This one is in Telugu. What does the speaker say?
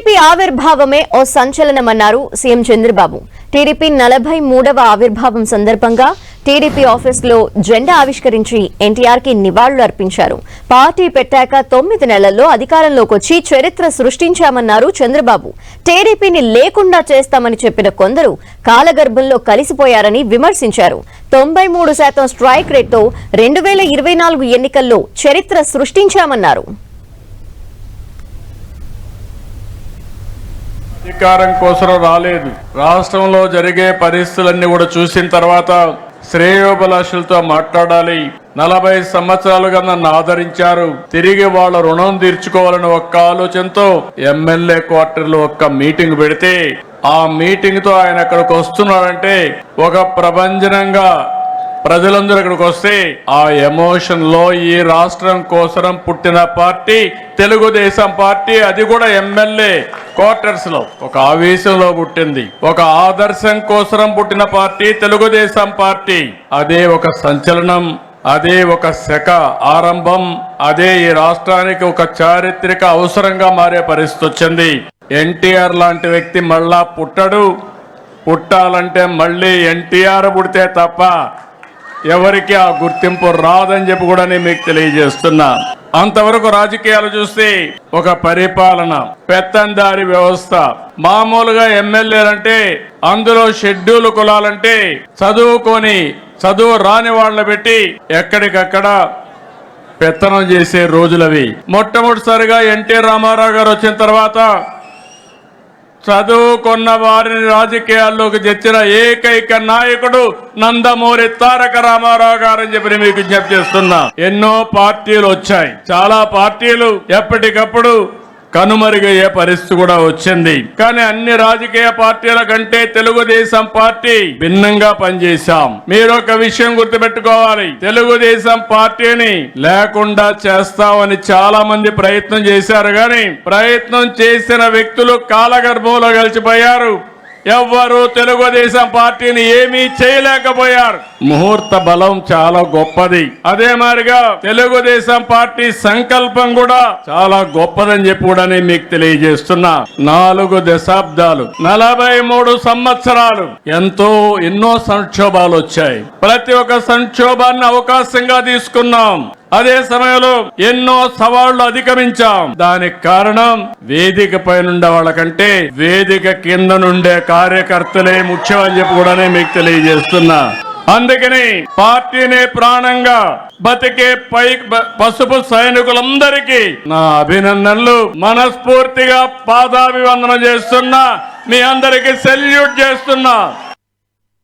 టీడీపీ ఆవిర్భావమే ఓ సంచలనమన్నారు సీఎం చంద్రబాబు. టీడీపీ నలభై మూడవ ఆవిర్భావం సందర్భంగా టీడీపీ ఆఫీసులో జెండా ఆవిష్కరించి ఎన్టీఆర్కి నివాళులు అర్పించారు. పార్టీ పెట్టాక తొమ్మిది నెలల్లో అధికారంలోకి వచ్చి చరిత్ర సృష్టించామన్నారు చంద్రబాబు. టీడీపీని లేకుండా చేస్తామని చెప్పిన కొందరు కాలగర్భంలో కలిసిపోయారని విమర్శించారు. తొంభై మూడు శాతం స్ట్రైక్ రేట్తో రెండు వేల ఇరవై నాలుగు ఎన్నికల్లో చరిత్ర సృష్టించామన్నారు. అధికారం కోసం రాలేదు. రాష్ట్రంలో జరిగే పరిస్థితులన్నీ కూడా చూసిన తర్వాత శ్రేయోభిలాషులతో మాట్లాడాలి. నలభై సంవత్సరాలుగా నన్ను ఆదరించారు. తిరిగి వాళ్ళ రుణం తీర్చుకోవాలని ఒక్క ఆలోచనతో ఎమ్మెల్యే క్వార్టర్లో ఒక్క మీటింగ్ పెడితే ఆ మీటింగ్తో ఆయన అక్కడికి వస్తున్నాడంటే ఒక ప్రభంజనంగా ప్రజలందరూ ఇక్కడికి వస్తే ఆ ఎమోషన్లో ఈ రాష్ట్రం కోసం పుట్టిన పార్టీ తెలుగుదేశం పార్టీ అది కూడా ఎమ్మెల్యే క్వార్టర్స్లో. ఒక ఆవేశంలో పుట్టింది. ఒక ఆదర్శం కోసం పుట్టిన పార్టీ తెలుగుదేశం పార్టీ. అదే ఒక సంచలనం అదే ఒక శక ఆరంభం అదే ఈ రాష్ట్రానికి ఒక చారిత్రక అవసరంగా మారే పరిస్థితి వచ్చింది. ఎన్టీఆర్ లాంటి వ్యక్తి మళ్ళా పుట్టడు. పుట్టాలంటే మళ్ళీ ఎన్టీఆర్ పుడితే తప్ప ఎవరికి ఆ గుర్తింపు రాదని చెప్పి కూడా నేను మీకు తెలియజేస్తున్నా. అంతవరకు రాజకీయాలు చూస్తే ఒక పరిపాలన పెత్తందారి వ్యవస్థ. మామూలుగా ఎమ్మెల్యేలంటే అందులో షెడ్యూల్ కులాలంటే చదువుకొని చదువు రాని వాళ్ళ పెట్టి ఎక్కడికక్కడ పెత్తనం చేసే రోజులవి. మొట్టమొదటిసారిగా ఎన్టీ రామారావు గారు వచ్చిన తర్వాత చదువుకున్న వారిని రాజకీయాల్లోకి తెచ్చిన ఏకైక నాయకుడు నందమూరి తారక రామారావు గారు అని చెప్పి మీకు విజ్ఞప్తి చేస్తున్నా. ఎన్నో పార్టీలు వచ్చాయి. చాలా పార్టీలు ఎప్పటికప్పుడు కనుమరుగయ్యే పరిస్థితి కూడా వచ్చింది. కానీ అన్ని రాజకీయ పార్టీల కంటే తెలుగుదేశం పార్టీ భిన్నంగా పనిచేశాం. మీరు ఒక విషయం గుర్తుపెట్టుకోవాలి. తెలుగుదేశం పార్టీని లేకుండా చేస్తామని చాలా మంది ప్రయత్నం చేశారు కానీ ప్రయత్నం చేసిన వ్యక్తులు కాలగర్భంలో కలిసిపోయారు. ఎవ్వరు తెలుగుదేశం పార్టీని ఏమీ చేయలేకపోయారు. ముహూర్త బలం చాలా గొప్పది. అదే మాదిరిగా తెలుగుదేశం పార్టీ సంకల్పం కూడా చాలా గొప్పదని చెప్పి కూడా నేను మీకు తెలియజేస్తున్నా. నాలుగు దశాబ్దాలు నలభై మూడు సంవత్సరాలు ఎంతో ఎన్నో సంక్షోభాలు వచ్చాయి. ప్రతి ఒక్క సంక్షోభాన్ని అవకాశంగా తీసుకున్నాం. అదే సమయంలో ఎన్నో సవాళ్ళు అధిగమించాం. దానికి కారణం వేదిక పైన వాళ్ళకంటే వేదిక కింద నుండే కార్యకర్తలే ముఖ్యం అని చెప్పి కూడా మీకు తెలియజేస్తున్నా. అందుకని పార్టీనే ప్రాణంగా బతికే పై పసుపు సైనికులందరికీ నా అభినందనలు. మనస్ఫూర్తిగా పాదాభివందన చేస్తున్నా. మీ అందరికీ సెల్యూట్ చేస్తున్నా.